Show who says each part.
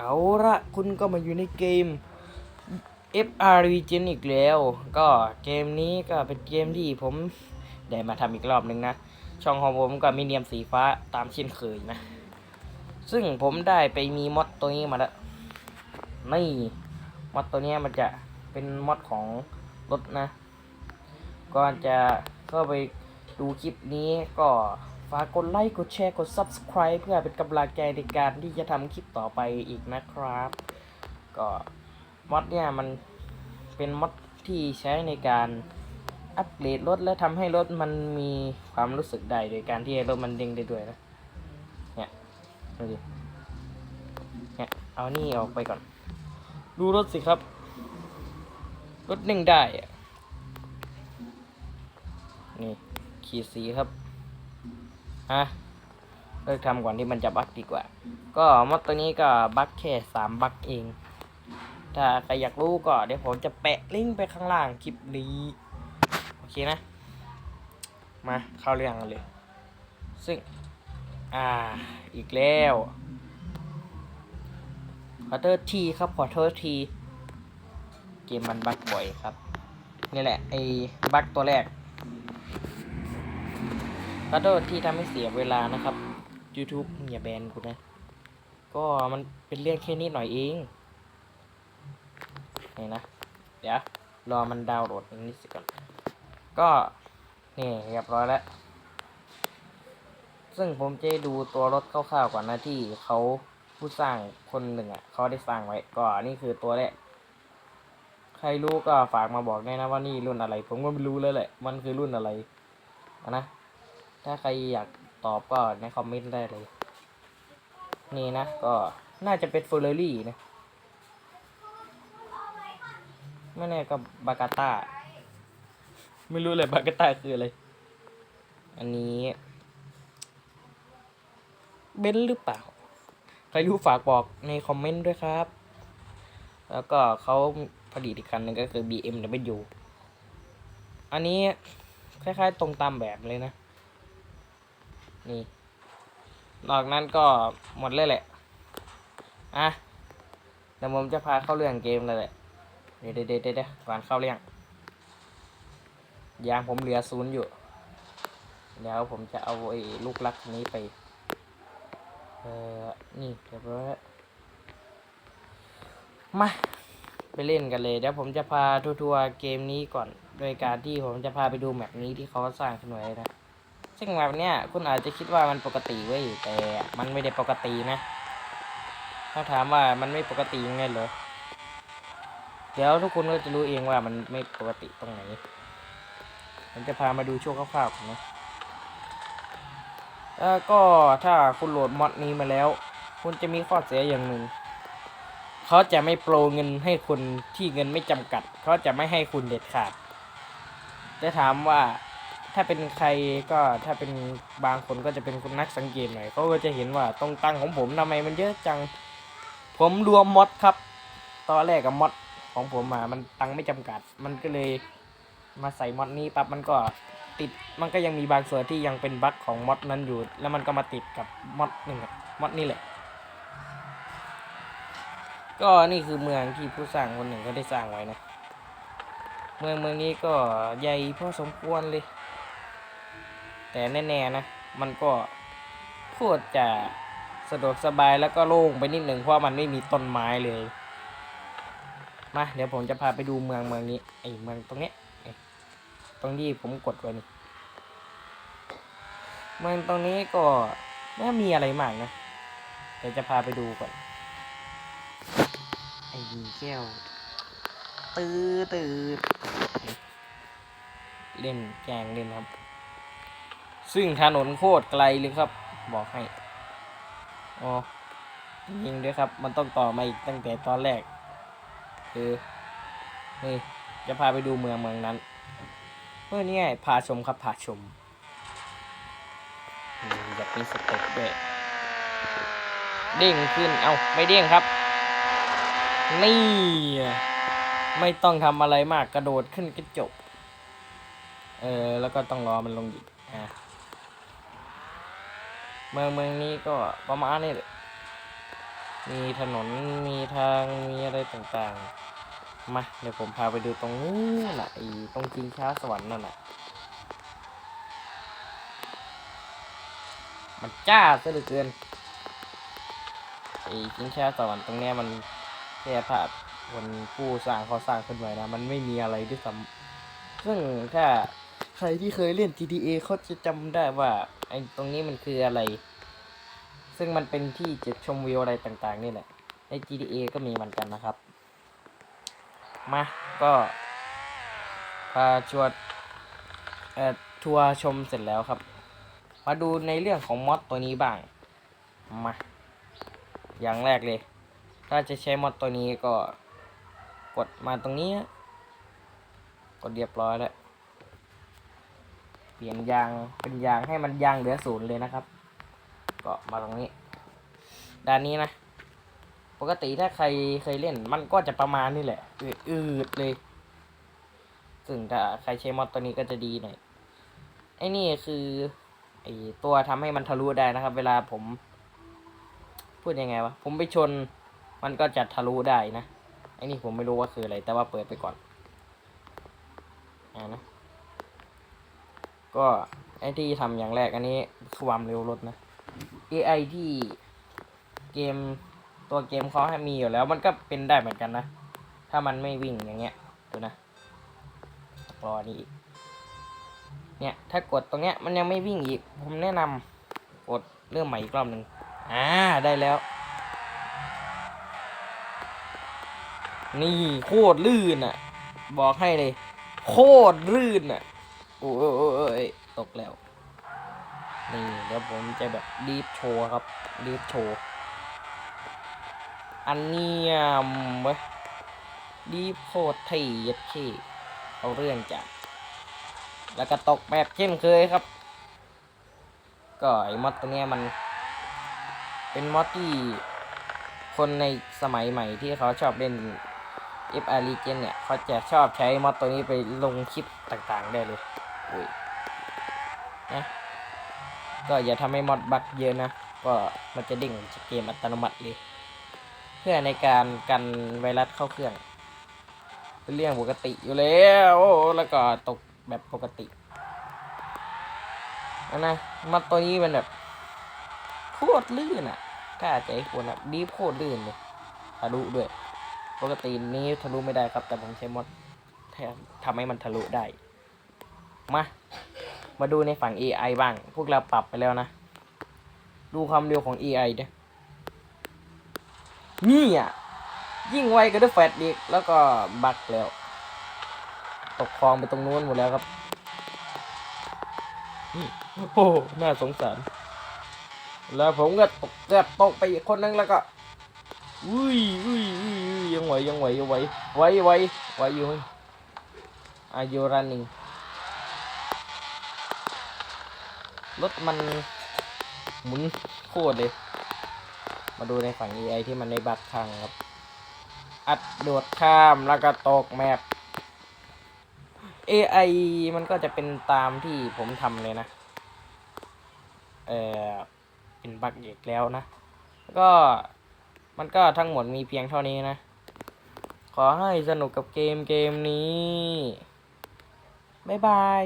Speaker 1: เอาละคุณก็มาอยู่ในเกม FRV Gen อีกแล้ว ก็เกมนี้ก็เป็นเกมที่ผมได้มาทำอีกรอบหนึ่งนะ ช่องของผมก็มีเนียมสีฟ้าตามเช่นเคยนะ ซึ่งผมได้ไปมีมอดตัวนี้มาแล้วนี่มอดตัวนี้มันจะเป็นมอดของรถนะ ก่อนจะเข้าไปดูคลิปนี้ก็ ฝากกดไลค์ กดแชร์ กด Subscribe เพื่อเป็นกำลังใจในการที่จะทำคลิปต่อไปอีกนะครับ ก็มอดเนี่ยมันเป็นมอดที่ใช้ในการอัปเกรดรถและทำให้รถมันมีความรู้สึกได้โดยการที่รถมันเด้งได้ด้วยนะ เนี่ยดูดิเนี่ยเอานี่ออกไปก่อน ดูรถสิครับ รถเด้งได้อะนี่ขีดสีครับ ฮะเลิกทำก่อนที่มันจะบั๊กดีกว่า ก็มอดตัวนี้ก็บั๊กแค่สามบั๊กเอง ถ้าใครอยากรู้ก็เดี๋ยวผมจะแปะลิงก์ไปข้างล่างคลิปนี้โอเคนะ มาเข้าเรื่องกันเลย ซึ่ง อ่า อีกแล้ว ขอโทษทีครับขอโทษที เกมมันบั๊กบ่อยครับ นี่แหละไอ้บั๊กตัวแรก ขอโทษที่ทำให้เสียเวลานะครับ YouTube อย่าแบนกูนะ ก็มันเป็นเรื่องแค่นี้หน่อยเองนี่นะ เดี๋ยว รอมันดาวน์โหลดอันนี้สิก่อน ก็นี่เรียบร้อยแล้ว ซึ่งผมจะดูตัวรถคร่าวๆก่อนนะที่เขาผู้สร้างคนหนึ่งอะเขาได้สร้างไว้ก็นี่คือตัวแรกใครรู้ก็ฝากมาบอกด้วยนะว่านี่รุ่นอะไร ผมก็ไม่รู้เลยแหละ มันคือรุ่นอะไรนะ ถ้าใครอยากตอบก็ในคอมเมนต์ได้เลย นี่นะ ก็น่าจะเป็นเฟอร์รารี่นะ ไม่แน่ก็บากาตาไม่รู้เลยบากาตาคืออะไร อันนี้ เบนหรือเปล่า ใครรู้ฝากบอกในคอมเมนต์ด้วยครับ แล้วก็เขาผลิตอีกคันนึงก็คือ BMW อันนี้คล้ายๆตรงตามแบบเลยนะ นี่ นอกนั้นก็หมดเลยแหละ อะเดี๋ยวผมจะพาเข้าเรื่องเกมเลยแหละเดี๋ยวเดี๋ยวเดี๋ยวก่อนเข้าเรื่องยางผมเหลือศูนย์อยู่เดี๋ยวผมจะเอาไอ้ลูกลักนี้ไป เออนี่เรียบร้อยวมา ไปเล่นกันเลย เดี๋ยวผมจะพาทัวร์เกมนี้ก่อน โดยการที่ผมจะพาไปดูแมปนี้ที่เขาสร้างขึ้นไว้นะ ซึ่งแบบเนี้ยคุณอาจจะคิดว่ามันปกติเว้ยแต่มันไม่ได้ปกตินะถ้าถามว่ามันไม่ปกติยังไงเหรอเดี๋ยวทุกคนก็จะรู้เองว่ามันไม่ปกติตรงไหนผมจะพามาดูช่วงคร่าวๆก่อนนะแล้วก็ถ้าคุณโหลดมอดนี้มาแล้ว คุณจะมีข้อเสียอย่างหนึ่งเขาจะไม่โปรเงินให้คุณที่เงินไม่จำกัด เขาจะไม่ให้คุณเด็ดขาด จะถามว่า ถ้าเป็นใครก็ถ้าเป็นบางคนก็จะเป็นคนนักสังเกตหน่อยเขาก็จะเห็นว่าตรงตังของผมทำไมมันเยอะจัง ผมรวมมดครับ ตอนแรกกับมดของผมมามันตังไม่จำกัด มันก็เลยมาใส่มดนี้ปั๊บมันก็ติดมันก็ยังมีบางส่วนที่ยังเป็นบั๊กของมดนั้นอยู่ แล้วมันก็มาติดกับมดหนึ่งมดนี่แหละ ก็นี่คือเมืองที่ผู้สร้างคนหนึ่งเขาได้สร้างไว้นะ เมืองเมืองนี้ก็ใหญ่พอสมควรเลย แต่แน่ๆนะ มันก็โคตรจะสะดวกสบายแล้วก็โล่งไปนิดหนึ่งเพราะมันไม่มีต้นไม้เลย มาเดี๋ยวผมจะพาไปดูเมืองเมืองนี้ไอเมืองตรงนี้ตรงที่ผมกดไว้นี่เมืองตรงนี้ก็ไม่มีอะไรมากนะเดี๋ยวจะพาไปดูก่อนไอ้ยิงแก้วตื้อตื้อเล่นแกงเล่นครับ ซึ่งถนนโคตรไกลเลยครับ บอกให้อ๋อยิงด้วยครับ มันต้องต่อมาอีกตั้งแต่ตอนแรกคือนี่จะพาไปดูเมืองเมืองนั้นเมื่อนี่ไงพาชมครับพาชมนี่อยากมีสเต็ปด้วยเด้งขึ้น เอาไม่เด้งครับ นี่ ไม่ต้องทำอะไรมากกระโดดขึ้นกระจกเออ แล้วก็ต้องรอมันลงอีกอะ เมืองเมืองนี้ก็ประมาณนี้แหละมีถนนมีทางมีอะไรต่างๆ มาเดี๋ยวผมพาไปดูตรงนู้นน่ะไอ้ตรงจิงช้าสวรรค์นั่นน่ะ มันจ้าซะเหลือเกินไอ้จิงช้าสวรรค์ตรงเนี้ยมันแค่ภาพคนผู้สร้างเขาสร้างขึ้นไว้นะ มันไม่มีอะไรด้วยซ้ำซึ่งถ้า ใครที่เคยเล่น GTA เขาจะจำได้ว่าไอ้ตรงนี้มันคืออะไร ซึ่งมันเป็นที่จุดชมวิวอะไรต่างๆ นี่แหละ ใน GTA ก็มีเหมือนกันนะครับ มาก็พาชวนเอ่อทัวร์ชมเสร็จแล้วครับ มาดูในเรื่องของมอดตัวนี้บ้าง มา อย่างแรกเลย ถ้าจะใช้มอดตัวนี้ก็กดมาตรงนี้ กดเรียบร้อยแล้ว เปลี่ยนยางเป็นยางให้มันยางเหลือศูนย์เลยนะครับ ก็มาตรงนี้ ด้านนี้นะ ปกติถ้าใครเคยเล่นมันก็จะประมาณนี้แหละ อืดเลย ซึ่งถ้าใครใช้มอดตัวนี้ก็จะดีหน่อย ไอ้นี่คือไอ้ตัวทำให้มันทะลุได้นะครับ เวลาผม พูดยังไงวะ ผมไปชน มันก็จะทะลุได้นะ ไอ้นี่ผมไม่รู้ว่าคืออะไร แต่ว่าเปิดไปก่อน อ่านะ ก็ไอที่ทำอย่างแรกอันนี้ความเร็วรถนะ AI ที่เกมตัวเกมเขาให้มีอยู่แล้ว มันก็เป็นได้เหมือนกันนะ ถ้ามันไม่วิ่งอย่างเงี้ยดูนะรอนี่อีกเนี่ยถ้ากดตรงเนี้ยมันยังไม่วิ่งอีก ผมแนะนำกดเริ่มใหม่อีกรอบหนึ่งอ่าได้แล้ว นี่โคตรลื่นอะ บอกให้เลย โคตรลื่นอะ โอ้ยตกแล้วนี่เดี๋ยวผมจะแบบรีบโชว์ครับรีบโชว์อันนี้ยมเว้ยรีบโคตรเทียดขี้เอาเรื่องจ้ะแล้วก็ตกแบบเช่นเคยครับ ก็ไอ้มอดตัวเนี้ยมัน เป็นมอดที่คนในสมัยใหม่ที่เขาชอบเล่น f r l e g e n เนี่ย เขาจะชอบใช้มอดตัวนี้ไปลงคลิปต่างๆได้เลย อุ้ยนะก็อย่าทำให้มอดบักเยอะนะ ก็มันจะดิ่งจากเกมอัตโนมัติเลย เพื่อในการกันไวรัสเข้าเครื่อง เป็นเรื่องปกติอยู่แล้วแล้วก็ตกแบบปกตินะนะมอดตัวนี้มันแบบโคตรลื่นอะกล้าใจควรอะดีโคตรลื่นเลยทะลุด้วย ปกตินี้ทะลุไม่ได้ครับ แต่ผมใช้มอดทำให้มันทะลุได้ มา มาดูในฝั่ง AI บ้าง พวกเราปรับไปแล้วนะ ดูความเร็วของ AI เด้นี่อะ ยิ่งไวก็ด้วยแฟดอีก แล้วก็บักแล้ว ตกคลองไปตรงนู้นหมดแล้วครับ โอ้โหน่าสงสาร แล้วผมก็ตกเกือบตกไปอีกคนนึงแล้วก็อุ้ยอุ้ยอุ้ยยังไหวยังไหวยังไหวไหวไหวไหวอยู่เฮ้ย Are you running รถมันหมุนโคตรเลย มาดูในฝั่ง AI ที่มันในบักทางครับ อัดโดดข้ามแล้วก็ตกแมป AI มันก็จะเป็นตามที่ผมทำเลยนะ เออเป็นบักอีกแล้วนะ ก็มันก็ทั้งหมดมีเพียงเท่านี้นะ ขอให้สนุกกับเกมเกมนี้ บ๊ายบาย